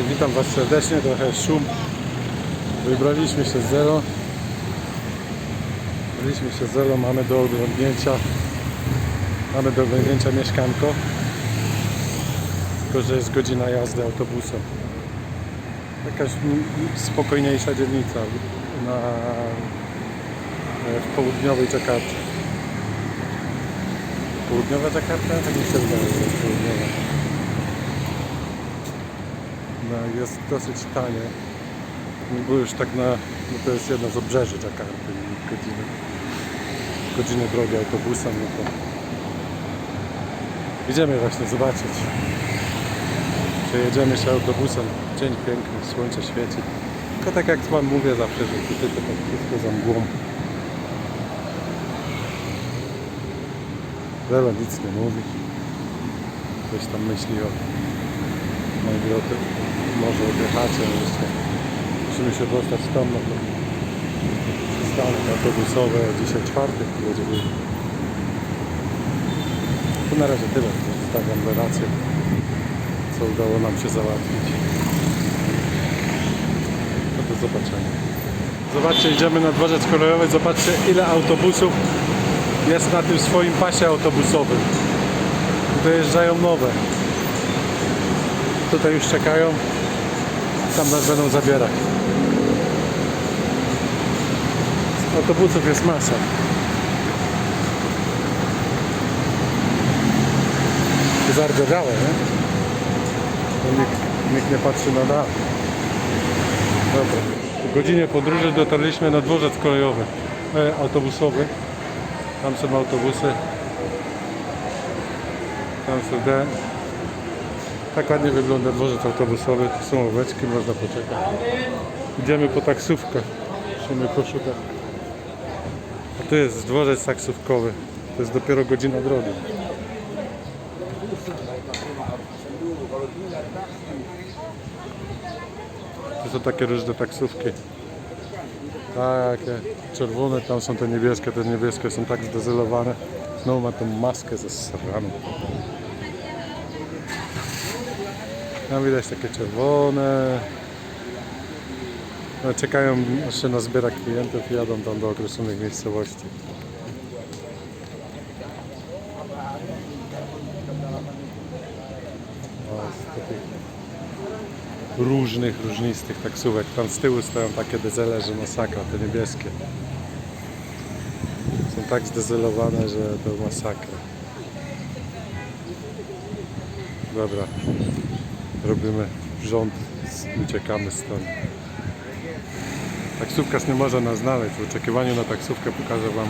Witam Was serdecznie, trochę szum. Wybraliśmy się z Zero. Wybraliśmy się z Zero, mamy do oglądnięcia mamy do oglądnięcia mieszkanko. Tylko, że jest godzina jazdy autobusem. Jakaś spokojniejsza dzielnica na, w południowej Dżakarcie. Południowa Dżakarta? Tak mi się wydaje, że jest południowa. No, jest dosyć tanie. Nie było już tak na... No to jest jedno z obrzeży Dżakarty. i Godziny, godziny drogi autobusem. No to idziemy właśnie zobaczyć. Przejedziemy się autobusem. Dzień piękny, słońce świeci. Tylko tak jak Wam mówię zawsze, że tutaj to tak wszystko za mgłą. Zero nic nie mówi. Coś tam myśli o tym, może o Dechacie jeszcze. Musimy się dostać tam na to przystanek autobusowy. Dzisiaj czwartek, to będzie był. To na razie tyle. Zostawiam relację, co udało nam się załatwić. No do zobaczenia. Zobaczcie, idziemy na dworzec kolejowy. Zobaczcie, ile autobusów jest na tym swoim pasie autobusowym. Dojeżdżają nowe. Tutaj już czekają. Tam nas będą zabierać. Autobusów jest masa. Zardzewiałe, nie? Bo Nikt, nikt nie patrzy na dach. Dobra. Po godzinie podróży dotarliśmy na dworzec kolejowy, e, autobusowy. Tam są autobusy. Tam są te. Tak ładnie wygląda dworzec autobusowy. Tu są oweczki, można poczekać. Idziemy po taksówkę. Musimy poszukać. A tu jest dworzec taksówkowy. To jest dopiero godzina drogi. To są takie różne taksówki. Takie czerwone, tam są te niebieskie, te niebieskie są tak zdezelowane. No ma tą maskę ze sraną. Tam widać takie czerwone. No, czekają aż się nazbiera klientów i jadą tam do określonych miejscowości. O, różnych, różnistych taksówek. Tam z tyłu stoją takie dezele, że masakra, te niebieskie. Są tak zdezelowane, że to masakra. Dobra, robimy rząd, uciekamy stąd. Taksówkarz nie może nas znaleźć. W oczekiwaniu na taksówkę pokażę Wam,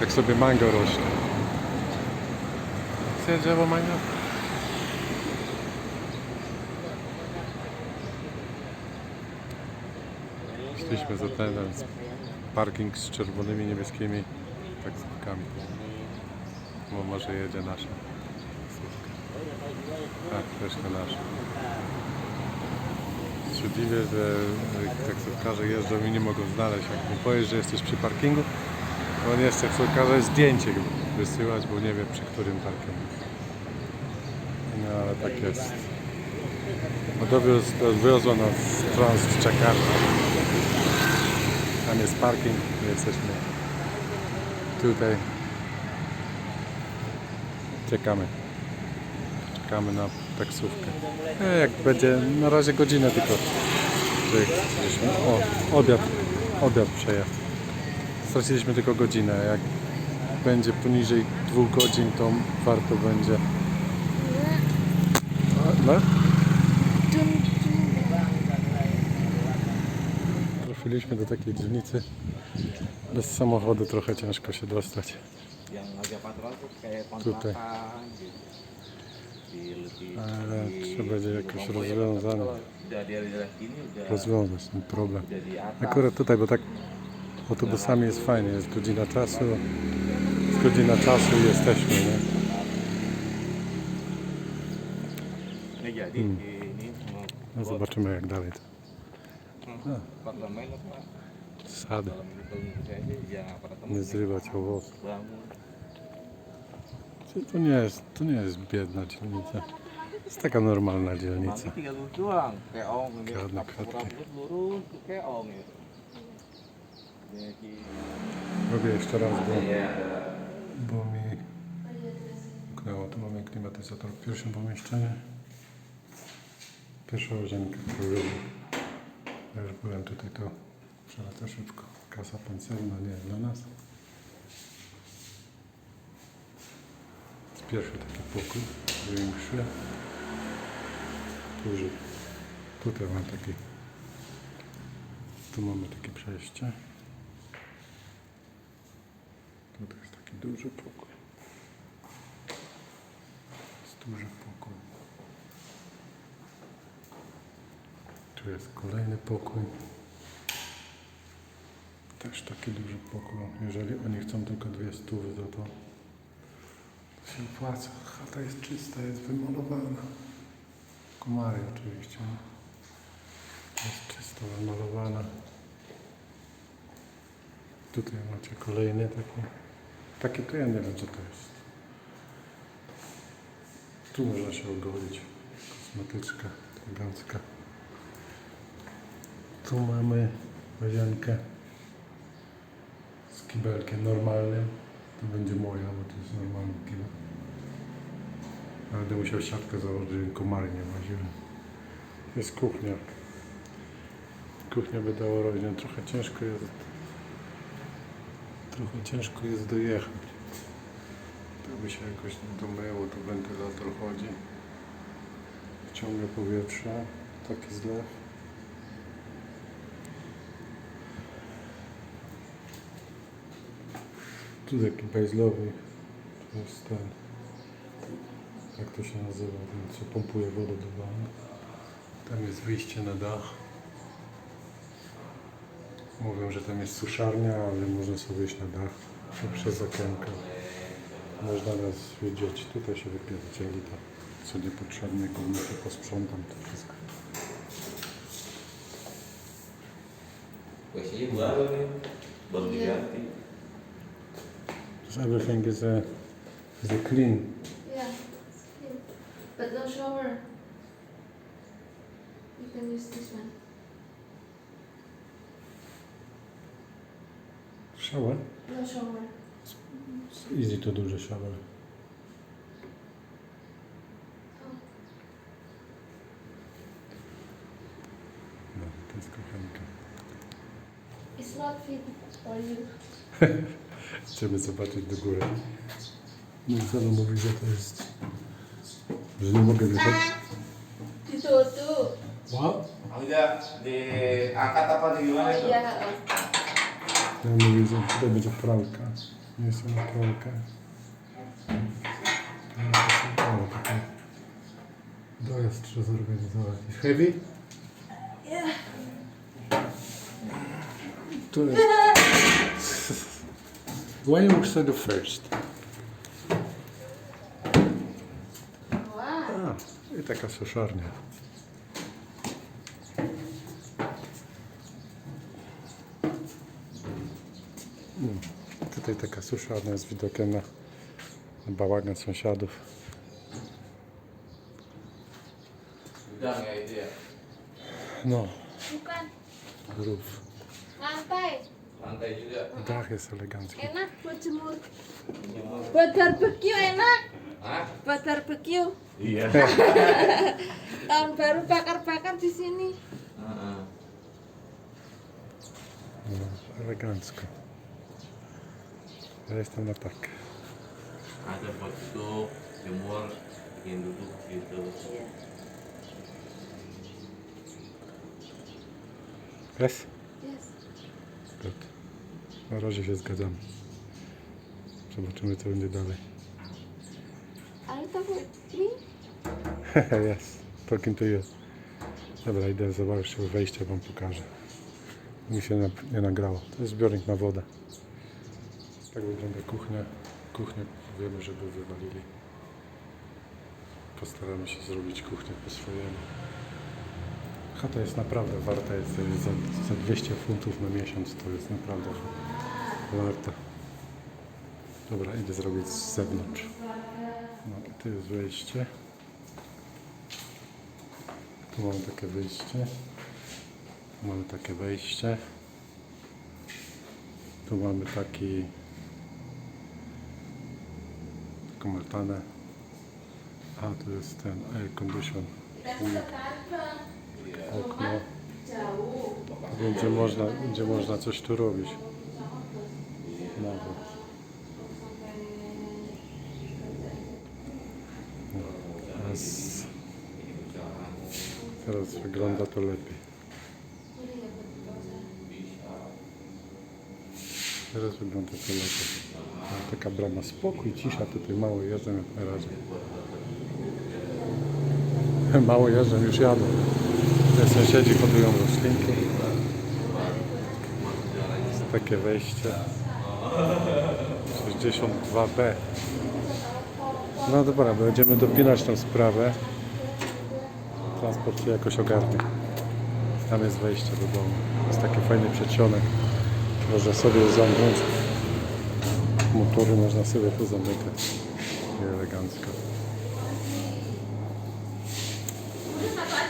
jak sobie mango rośnie. Chcesz drzewo mango? Szliśmy za ten parking z czerwonymi, niebieskimi taksówkami. Bo może jedzie nasza. Tak, troszkę nasza. Się dziwię, że taksówkarze jeżdżą i nie mogą znaleźć. Jak mu powiesz, że jesteś przy parkingu, to on chce każe zdjęcie wysyłać, bo nie wie przy którym parkingu. No ale tak jest. No nas trans z Czekarta. Tam jest parking, my jesteśmy tutaj. Czekamy. Czekamy na taksówkę. E, jak będzie, na razie godzinę tylko. o, obiad, obiad przejazd. Straciliśmy tylko godzinę. Jak będzie poniżej dwóch godzin, to warto będzie. No? Trafiliśmy do takiej dzielnicy. Bez samochodu trochę ciężko się dostać. Tutaj. Ale trzeba będzie jakoś rozwiązane, rozwiązać ten problem. Akurat tutaj, bo tak autobusami jest fajnie, jest godzina czasu, jest godzina czasu i jesteśmy, nie? Hmm. No zobaczymy jak dalej. apa Sady, nie zrywać owoców. Bangun To nie jest, to nie jest biedna dzielnica. jest taka normalna dzielnica. ya. Jadi Robię jeszcze raz, bo, bo mi uknęło. Tu mamy klimatyzator w pierwszym pomieszczeniu. Pierwsza łazienka, którą. Ja już byłem tutaj, to przelecę szybko. Kasa pancerna, nie dla nas. Pierwszy taki pokój, większy. Duży. Tutaj mam taki. Tu mamy takie przejście. Tutaj jest taki duży pokój. Jest duży pokój. Tu jest kolejny pokój. Też taki duży pokój. Jeżeli oni chcą tylko dwie stówy to się opłaca. Chata jest czysta, jest wymalowana. Komary oczywiście. Jest czysto wymalowana. Tutaj macie kolejny taki. Taki to ja nie wiem co to jest. Tu można się ogolić. Kosmetyczka elegancka. Tu mamy łazienkę z kibelkiem normalnym. To będzie moja, bo to jest normalny kibel. Będę musiał siatkę założyć, żeby komary nie łaziły. Jest kuchnia. Kuchnia wydało rodzinę. Trochę ciężko jest Trochę ciężko jest dojechać. To by się jakoś domyło, tu wentylator chodzi. Wciąga powietrze, taki zlew. Tu taki bajzlowy, to jest ten, jak to się nazywa, ten co pompuje wodę do wanny. Tam jest wyjście na dach. Mówią, że tam jest suszarnia, ale można sobie iść na dach przez okienko. Można nas widzieć. Tutaj się wypierdzieli to, co niepotrzebne, się posprzątam to wszystko. Everything is a, is clean. Shower. You can use this one. Shower? No shower. It's easy to do the shower. No, to jest kochanka. it's not fit for you. Chcemy zobaczyć do góry. Mój mówi, że to jest... Że nie mogę wjechać. Ditutup. What? Enggak, diangkat apa di gimana Oh itu? iya. Ja mówię, że tutaj będzie pralka. Nie jest ona pralka. Ale taki dojazd trzeba zorganizować. Jest heavy? Yeah. Tu jest. Why you the first? Wow. A, i taka suszarnia. Mm, Tutaj taka suszarnia z widokiem na, bałagan sąsiadów. No, rów. Dach jest elegancki. Enak. Buat barbecue enak. Buat barbecue. Iya. Tahun baru bakar-bakar di sini. Heeh. No, elegancko. Ja jestem na tak. Ada buat duduk, jemur, bikin duduk gitu. Iya. Jest? Yes. Good. Na razie się zgadzamy. Zobaczymy co będzie dalej. Talking with me? Jest. Talking to you. Dobra, idę zobaczyć wejście, wam pokażę. Mi się nie nagrało. To jest zbiornik na wodę. Tak wygląda kuchnia. Kuchnię wiemy, żeby wywalili. Postaramy się zrobić kuchnię po swojemu. Chata jest naprawdę warta, jest za, za 200 funtów na miesiąc, to jest naprawdę warta. Dobra, idę zrobić z zewnątrz. No tu jest wejście. Tu mamy takie wyjście. Tu mamy takie wejście. Tu mamy taki taką altanę. A tu jest ten air condition. Okno. Będzie można, będzie można coś tu robić. Nawet. No, teraz, teraz wygląda to lepiej. Teraz wygląda to lepiej. Taka brama spokój, cisza, tutaj mało jeżdżę jak na razie. Mało jeżdżę, już jadą. Te sąsiedzi hodują roślinki. Jest takie wejście. 62B. No dobra, będziemy dopinać tą sprawę. Transport się jakoś ogarnie. Tam jest wejście do domu. Jest taki fajny przedsionek. Można sobie zamknąć. Motory można sobie tu zamykać. Elegancko.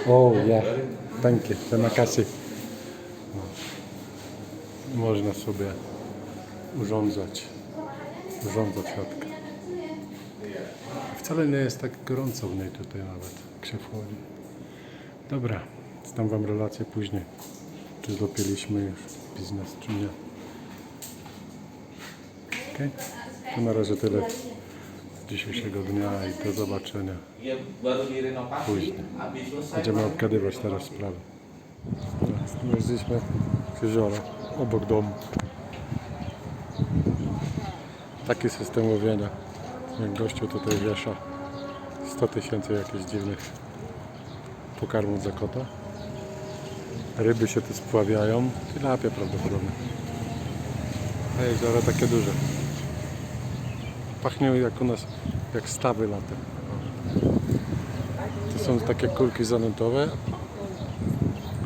O, ja. Thank you. Ten kasy. Można sobie urządzać. Urządzać chatkę. Wcale nie jest tak gorąco w niej tutaj nawet, jak się wchodzi. Dobra, zdam Wam relację później. Czy dopięliśmy już biznes, czy nie. Ok? To na razie tyle dzisiejszego dnia i do zobaczenia. Później. Będziemy obgadywać teraz sprawę. Znaleźliśmy jezioro obok domu. Taki system łowienia. Gościu tutaj wiesza 100 tysięcy jakichś dziwnych pokarmów za kota. Ryby się tu spławiają. Tilapie prawdopodobnie. A jezioro takie duże. Pachnie jak u nas, jak stawy latem. To są takie kulki zanętowe.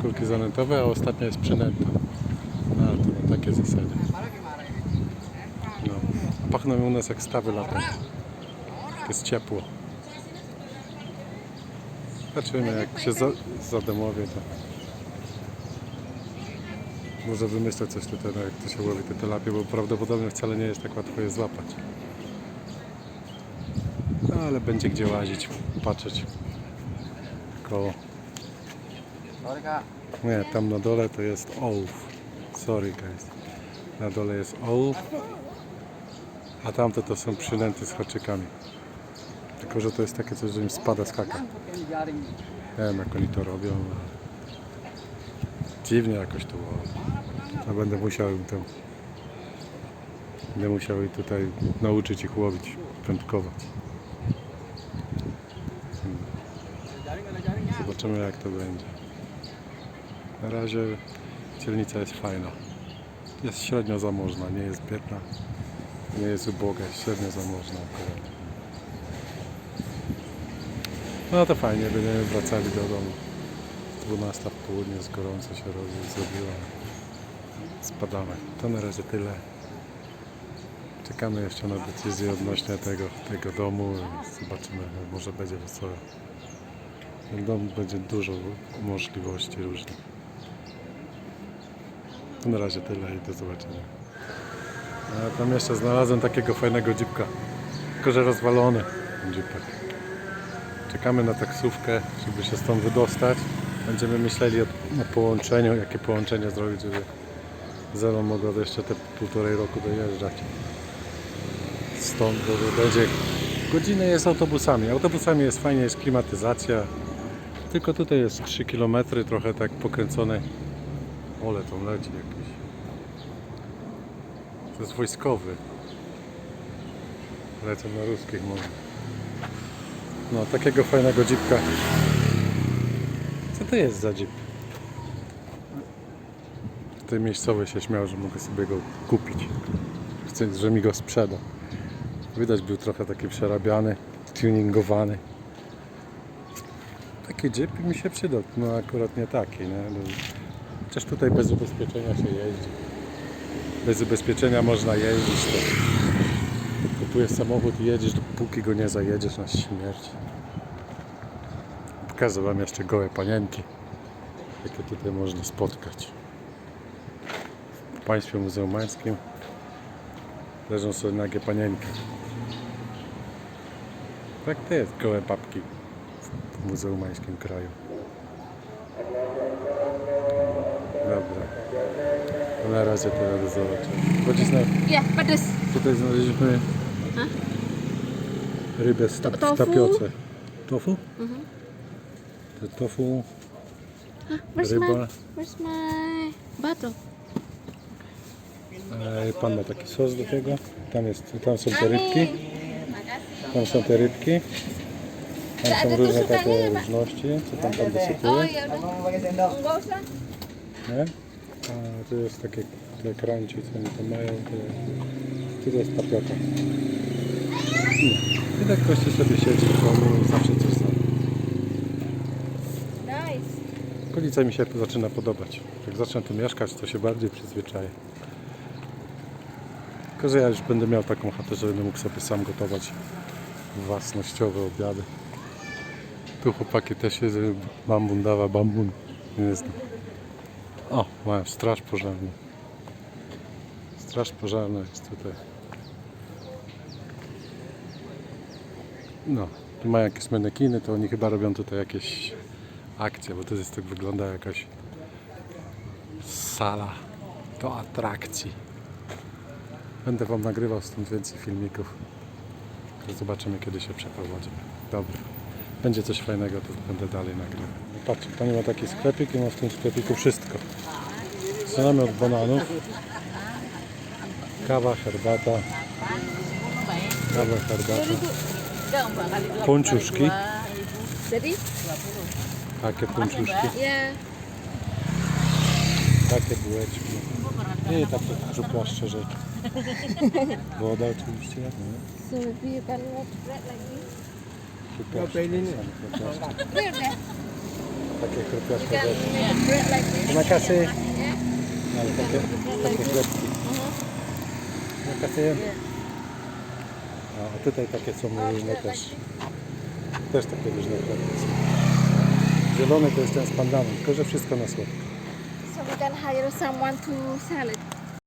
Kulki zanętowe, a ostatnia jest przynęta. A, to na takie zasady. No. Pachną u nas jak stawy latem. Jak jest ciepło. Zobaczymy, jak się za, zadomowie, to może wymyślę coś tutaj, jak to się łowi te tilapie, bo prawdopodobnie wcale nie jest tak łatwo je złapać. No, ale będzie gdzie łazić, patrzeć koło. Nie, tam na dole to jest ołów. Sorry guys. Na dole jest ołów, a tamte to są przynęty z haczykami. Tylko, że to jest takie coś, że im spada z haka. Nie wiem jak oni to robią. Dziwnie jakoś to było. To będę musiał im tam... Będę musiał ich tutaj nauczyć ich łowić, prędkować. Zobaczymy jak to będzie. Na razie cielnica jest fajna. Jest średnio zamożna, nie jest biedna, nie jest uboga, jest średnio zamożna akurat. No to fajnie, będziemy wracali do domu. 12 w południe, jest gorąco się zrobiło. Spadamy. To na razie tyle. Czekamy jeszcze na decyzję odnośnie tego, tego domu zobaczymy, może będzie wesoło. Ten dom będzie dużo możliwości różnych. To na razie tyle i do zobaczenia. A tam jeszcze znalazłem takiego fajnego dzipka. Tylko, że rozwalony dzipek. Czekamy na taksówkę, żeby się stąd wydostać. Będziemy myśleli o, o połączeniu, jakie połączenie zrobić, żeby Zero mogło jeszcze te półtorej roku dojeżdżać. Stąd bo będzie godzinę jest autobusami. Autobusami jest fajnie, jest klimatyzacja. Tylko tutaj jest 3 km, trochę tak pokręcone. Ole, to leci jakiś. To jest wojskowy. Lecą na ruskich może. No, takiego fajnego jeepka. Co to jest za jeep? Tutaj miejscowy się śmiał, że mogę sobie go kupić. Chce, że mi go sprzeda. Widać był trochę taki przerabiany, tuningowany. Taki jeep mi się przydał, no akurat nie taki, nie? No, Chociaż tutaj bez ubezpieczenia się jeździ. Bez ubezpieczenia można jeździć, to kupujesz samochód i jedziesz, dopóki go nie zajedziesz na śmierć. Pokażę Wam jeszcze gołe panienki, jakie tutaj można spotkać. W państwie muzułmańskim leżą sobie nagie panienki. Tak to jest, gołe babki w muzułmańskim kraju. Dobra. To na razie teraz do zobaczenia. Chodź zna, Yeah, pedas. tutaj znaleźliśmy rybę z ta, w tofu? tapioce. Tofu? To tofu, Where's my, ryba. where's my bottle? E, Pan ma taki sos do tego. Tam, jest, tam są te rybki. Tam są te rybki. Tam są różne takie różności, co tam pan dosypuje. Nie? A tu jest takie te crunchy, co oni tam mają. To, to jest tapioka. No. I tak goście sobie siedzi w domu i zawsze coś za. Nice. Okolica mi się zaczyna podobać. Jak zacznę tu mieszkać, to się bardziej przyzwyczaję. Tylko, że ja już będę miał taką chatę, że będę mógł sobie sam gotować własnościowe obiady. Tu chłopaki też jest bambun dawa, bambun. Jest. O, mają straż pożarną. Straż pożarna jest tutaj. No, tu mają jakieś manekiny, to oni chyba robią tutaj jakieś akcje, bo to jest tak wygląda jakaś sala do atrakcji. Będę Wam nagrywał stąd więcej filmików. Zobaczymy kiedy się przeprowadzimy. Dobra. Będzie coś fajnego, to będę dalej nagrywał. Patrzcie, Pani ma taki sklepik i ma w tym sklepiku wszystko. Zaczynamy od bananów. Kawa, herbata. Kawa, herbata. Pończuszki. Jadi, Takie pończuszki. Takie bułeczki. I takie żuplaszcze rzeczy. Woda oczywiście. nie? so maybe you can make bread like this. Żuplaszcze, same chrupiaszcze. Where there? Takie this. Na kasy. Yeah. Ale takie, takie chlebki. Na kasy. A a tutaj takie są różne też. Też takie różne są. Zielony to jest ten z pandanem, tylko że wszystko na słodko. So hire someone to sell it.